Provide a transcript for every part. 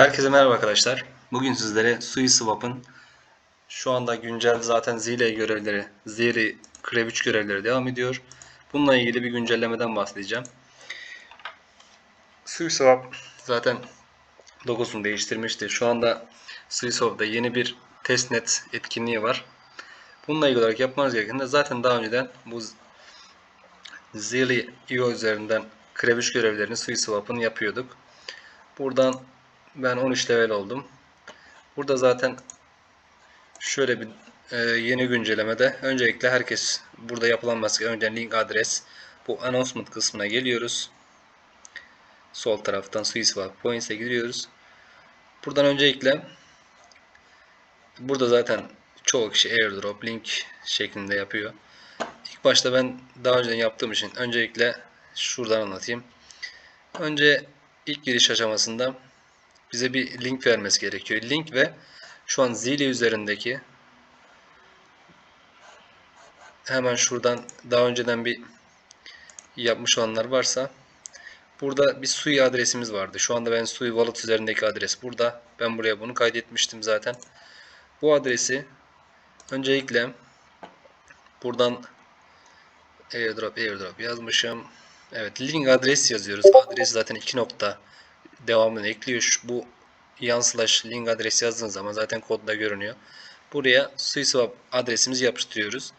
Herkese merhaba arkadaşlar. Bugün sizlere SuiSwap'ın şu anda güncel zaten Zile görevleri, Ziri Krev 3 görevleri devam ediyor. Bununla ilgili bir güncellemeden bahsedeceğim. SuiSwap zaten logosunu değiştirmişti. Şu anda SuiSwap'da yeni bir testnet etkinliği var. Bununla ilgili olarak yapmanız gereken de zaten daha önceden bu Zili IO üzerinden Krev 3 görevlerini SuiSwap'ın yapıyorduk. Buradan ben 13 level oldum. Burada zaten şöyle bir e, yeni güncellemede öncelikle herkes burada yapılan maske önce link adres bu announcement kısmına geliyoruz. Sol taraftan SuiSwap Points'e giriyoruz. Buradan öncelikle burada zaten çoğu kişi airdrop link şeklinde yapıyor. İlk başta ben daha önceden yaptığım için öncelikle şuradan anlatayım. Önce ilk giriş aşamasında bize bir link vermesi gerekiyor. Link ve şu an Zili üzerindeki hemen şuradan daha önceden bir yapmış olanlar varsa burada bir Sui adresimiz vardı. Şu anda ben Sui Wallet üzerindeki adres burada. Ben buraya bunu kaydetmiştim zaten. Bu adresi öncelikle buradan airdrop airdrop yazmışım. Evet link adres yazıyoruz. Adres zaten iki nokta devamını ekliyor. Şu, bu yan slash link adresi yazdığınız zaman zaten kodda görünüyor. Buraya SuiSwap adresimizi yapıştırıyoruz.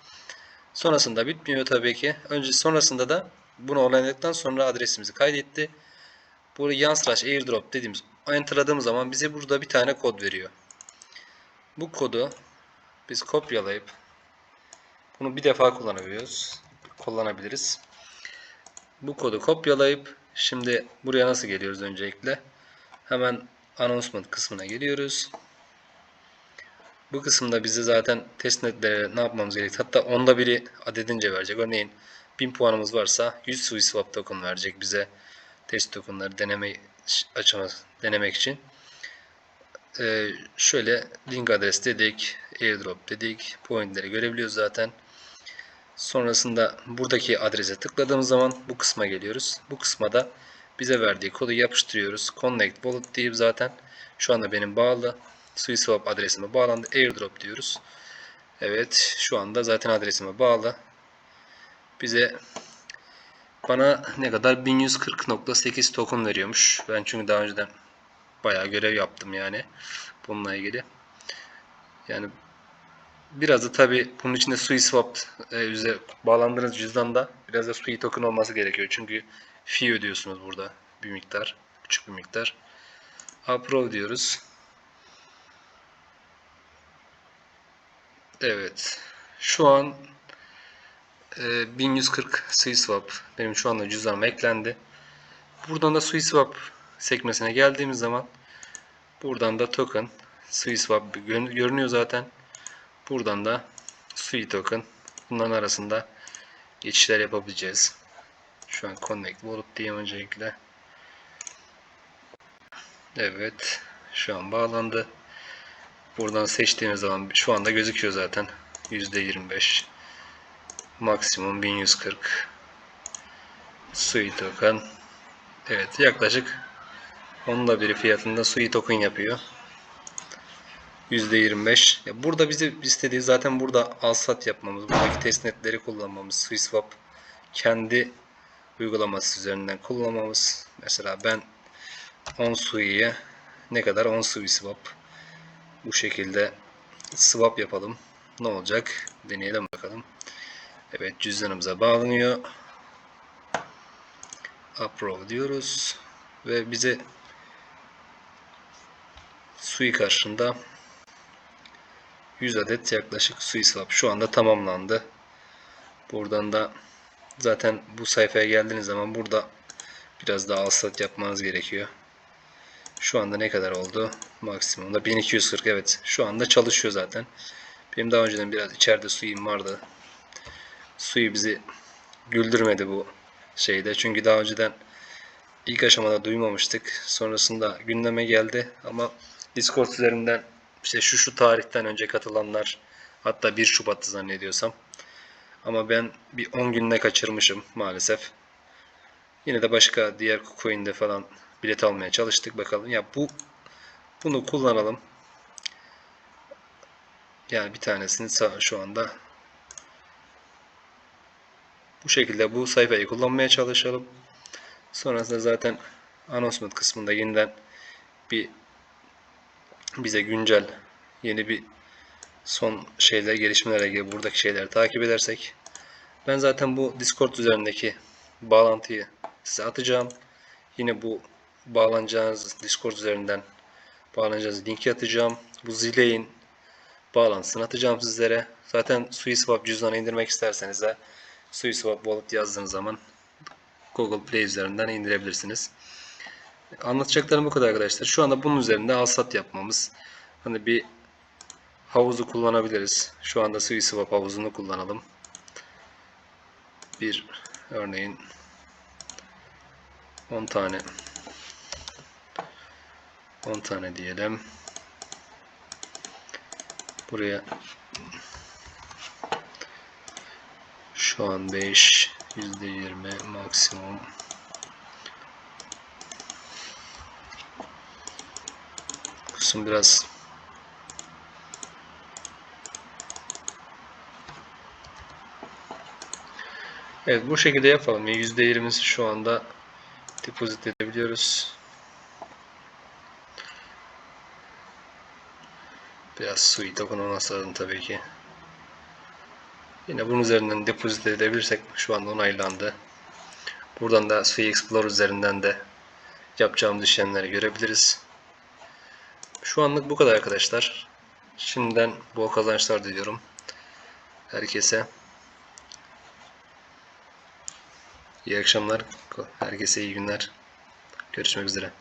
Sonrasında bitmiyor tabii ki. Önce sonrasında da bunu onayladıktan sonra adresimizi kaydetti. Buraya yan slash airdrop dediğimiz enterladığımız zaman bize burada bir tane kod veriyor. Bu kodu biz kopyalayıp bunu bir defa kullanabiliyoruz. Kullanabiliriz. Bu kodu kopyalayıp Şimdi buraya nasıl geliyoruz öncelikle? Hemen announcement kısmına geliyoruz. Bu kısımda bize zaten testnetlere ne yapmamız gerek? Hatta onda biri adedince verecek. Örneğin 1000 puanımız varsa 100 SuiSwap token verecek bize test tokenları deneme açamaz denemek için. Ee, şöyle link adres dedik, airdrop dedik, pointleri görebiliyoruz zaten. Sonrasında buradaki adrese tıkladığımız zaman bu kısma geliyoruz. Bu kısma da bize verdiği kodu yapıştırıyoruz. Connect Wallet deyip zaten şu anda benim bağlı. SuiSwap adresime bağlandı. Airdrop diyoruz. Evet şu anda zaten adresime bağlı. Bize bana ne kadar 1140.8 token veriyormuş. Ben çünkü daha önceden bayağı görev yaptım yani bununla ilgili. Yani Biraz da tabi bunun içinde SuiSwap e, üzerine bağlandığınız cüzdanda biraz da Sui token olması gerekiyor. Çünkü fee ödüyorsunuz burada bir miktar, küçük bir miktar. Approve diyoruz. Evet. Şu an e, 1140 SuiSwap benim şu anda cüzdanıma eklendi. Buradan da SuiSwap sekmesine geldiğimiz zaman buradan da token SuiSwap görünüyor zaten. Buradan da Sui token bunların arasında geçişler yapabileceğiz. Şu an connect wallet diyeyim öncelikle. Evet. Şu an bağlandı. Buradan seçtiğimiz zaman şu anda gözüküyor zaten. %25 maksimum 1140 Sui token. Evet yaklaşık onda biri fiyatında Sui token yapıyor. %25. Ya burada bize istediği zaten burada alsat yapmamız, buradaki testnetleri kullanmamız, SwissSwap kendi uygulaması üzerinden kullanmamız. Mesela ben 10 sui'ye ne kadar 10 sui swap bu şekilde swap yapalım. Ne olacak? Deneyelim bakalım. Evet cüzdanımıza bağlanıyor. Approve diyoruz. Ve bize sui karşında 100 adet yaklaşık SuiSwap şu anda tamamlandı. Buradan da zaten bu sayfaya geldiğiniz zaman burada biraz daha alsat yapmanız gerekiyor. Şu anda ne kadar oldu? Maksimumda 1240 evet. Şu anda çalışıyor zaten. Benim daha önceden biraz içeride suyum vardı. Suyu bizi güldürmedi bu şeyde. Çünkü daha önceden ilk aşamada duymamıştık. Sonrasında gündeme geldi ama Discord üzerinden işte şu şu tarihten önce katılanlar hatta 1 Şubat'tı zannediyorsam. Ama ben bir 10 günde kaçırmışım maalesef. Yine de başka diğer coin'de falan bilet almaya çalıştık bakalım. Ya bu Bunu kullanalım. Yani bir tanesini şu anda bu şekilde bu sayfayı kullanmaya çalışalım. Sonrasında zaten announcement kısmında yeniden bir bize güncel yeni bir son şeyler gelişmelerle ilgili buradaki şeyleri takip edersek ben zaten bu Discord üzerindeki bağlantıyı size atacağım. Yine bu bağlanacağınız Discord üzerinden bağlanacağınız linki atacağım. Bu Zileyin bağlantısını atacağım sizlere. Zaten SuiSwap cüzdanı indirmek isterseniz de SuiSwap Wallet yazdığınız zaman Google Play üzerinden indirebilirsiniz. Anlatacaklarım bu kadar arkadaşlar. Şu anda bunun üzerinde alsat yapmamız. Hani bir havuzu kullanabiliriz. Şu anda SuiSwap havuzunu kullanalım. Bir örneğin 10 tane 10 tane diyelim. Buraya şu an 5 %20 maksimum kısım biraz Evet bu şekilde yapalım. %20'si şu anda depozit edebiliyoruz. Biraz sui token olması lazım tabii ki. Yine bunun üzerinden depozit edebilirsek şu anda onaylandı. Buradan da Sui Explorer üzerinden de yapacağımız işlemleri görebiliriz. Şu anlık bu kadar arkadaşlar. Şimdiden bol kazançlar diliyorum. Herkese. İyi akşamlar. Herkese iyi günler. Görüşmek üzere.